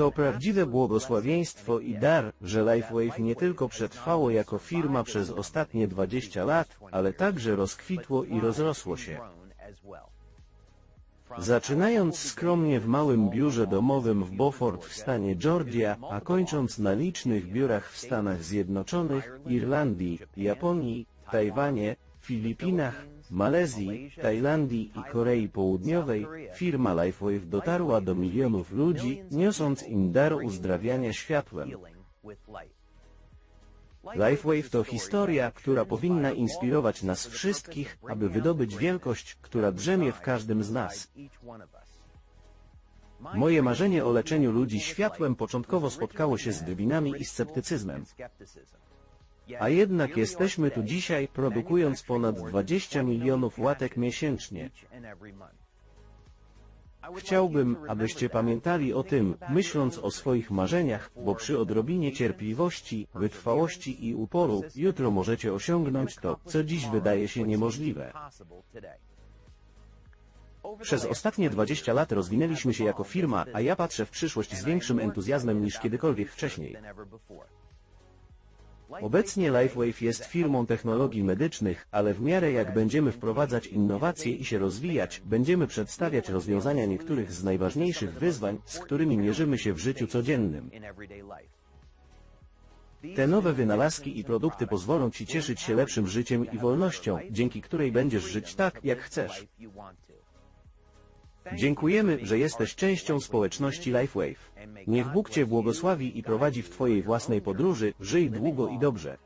To prawdziwe błogosławieństwo i dar, że LifeWave nie tylko przetrwało jako firma przez ostatnie 20 lat, ale także rozkwitło i rozrosło się. Zaczynając skromnie w małym biurze domowym w Beaufort w stanie Georgia, a kończąc na licznych biurach w Stanach Zjednoczonych, Irlandii, Japonii, Tajwanie, Filipinach, Malezji, Tajlandii i Korei Południowej, firma LifeWave dotarła do milionów ludzi, niosąc im dar uzdrawiania światłem. LifeWave to historia, która powinna inspirować nas wszystkich, aby wydobyć wielkość, która drzemie w każdym z nas. Moje marzenie o leczeniu ludzi światłem początkowo spotkało się z drwinami i sceptycyzmem. A jednak jesteśmy tu dzisiaj, produkując ponad 20 milionów łatek miesięcznie. Chciałbym, abyście pamiętali o tym, myśląc o swoich marzeniach, bo przy odrobinie cierpliwości, wytrwałości i uporu, jutro możecie osiągnąć to, co dziś wydaje się niemożliwe. Przez ostatnie 20 lat rozwinęliśmy się jako firma, a ja patrzę w przyszłość z większym entuzjazmem niż kiedykolwiek wcześniej. Obecnie LifeWave jest firmą technologii medycznych, ale w miarę jak będziemy wprowadzać innowacje i się rozwijać, będziemy przedstawiać rozwiązania niektórych z najważniejszych wyzwań, z którymi mierzymy się w życiu codziennym. Te nowe wynalazki i produkty pozwolą Ci cieszyć się lepszym życiem i wolnością, dzięki której będziesz żyć tak, jak chcesz. Dziękujemy, że jesteś częścią społeczności LifeWave. Niech Bóg Cię błogosławi i prowadzi w Twojej własnej podróży, żyj długo i dobrze.